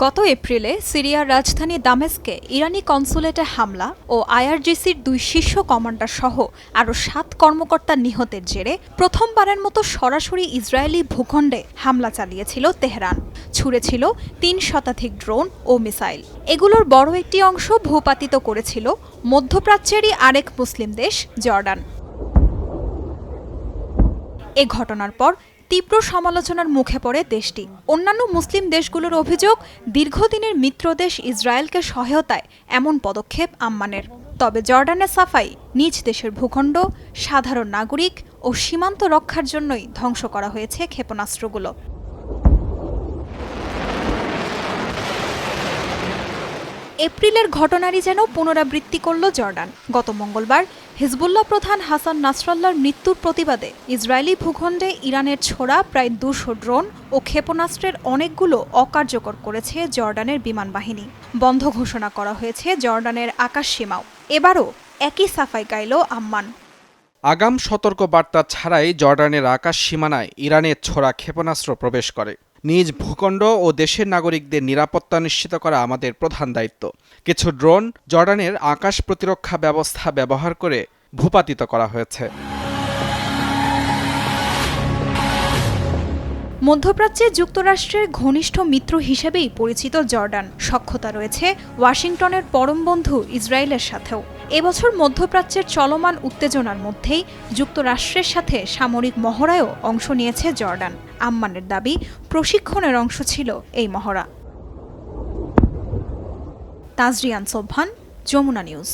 গত এপ্রিলে সিরিয়ার রাজধানী দামেস্কে ইরানি কনসুলেটে হামলা ও আইআরজিসির দুই শীর্ষ কমান্ডার সহ আরও সাত কর্মকর্তা নিহতের জেরে প্রথমবারের মতো সরাসরি ইসরায়েলি ভূখণ্ডে হামলা চালিয়েছিল তেহরান। ছুড়েছিল তিন শতাধিক ড্রোন ও মিসাইল। এগুলোর বড় একটি অংশ ভূপাতিত করেছিল মধ্যপ্রাচ্যেরই আরেক মুসলিম দেশ জর্ডান। এ ঘটনার পর তীব্র সমালোচনার মুখে পড়ে দেশটি। অন্যান্য মুসলিম দেশগুলোর অভিযোগ, দীর্ঘদিনের মিত্রদেশ ইসরায়েলকে সহায়তায় এমন পদক্ষেপ আম্মানের। তবে জর্ডানের সাফাই, নিজ দেশের ভূখণ্ড, সাধারণ নাগরিক ও সীমান্ত রক্ষার জন্যই ধ্বংস করা হয়েছে ক্ষেপণাস্ত্রগুলো। এপ্রিলের ঘটনারই যেন পুনরাবৃত্তি করল জর্ডান। গত মঙ্গলবার হিজবুল্লাহ প্রধান হাসান নাসরাল্লার মৃত্যুর প্রতিবাদে ইসরায়েলি ভূখণ্ডে ইরানের ছোড়া প্রায় দুশো ড্রোন ও ক্ষেপণাস্ত্রের অনেকগুলো অকার্যকর করেছে জর্ডানের বিমান বাহিনী। বন্ধ ঘোষণা করা হয়েছে জর্ডানের আকাশ সীমাও। এবারও একই সাফাই গাইল আম্মান। আগাম সতর্ক বার্তা ছাড়াই জর্ডানের আকাশ সীমানায় ইরানের ছোড়া ক্ষেপণাস্ত্র প্রবেশ করে। নিজ ভূখণ্ড ও দেশের নাগরিকদের নিরাপত্তা নিশ্চিত করা আমাদের প্রধান দায়িত্ব। কিছু ড্রোন জর্ডানের আকাশ প্রতিরক্ষা ব্যবস্থা ব্যবহার করে ভূপাতিত করা হয়েছে। মধ্যপ্রাচ্যে যুক্তরাষ্ট্রের ঘনিষ্ঠ মিত্র হিসেবেই পরিচিত জর্ডান। সক্ষতা রয়েছে ওয়াশিংটনের পরম বন্ধু ইসরায়েলের সাথেও। এবছর মধ্যপ্রাচ্যের চলমান উত্তেজনার মধ্যেই যুক্তরাষ্ট্রের সাথে সামরিক মহড়ায়ও অংশ নিয়েছে জর্ডান। আম্মানের দাবি, প্রশিক্ষণের অংশ ছিল এই মহড়া। তাজরিয়ান সোভান যমুনা নিউজ।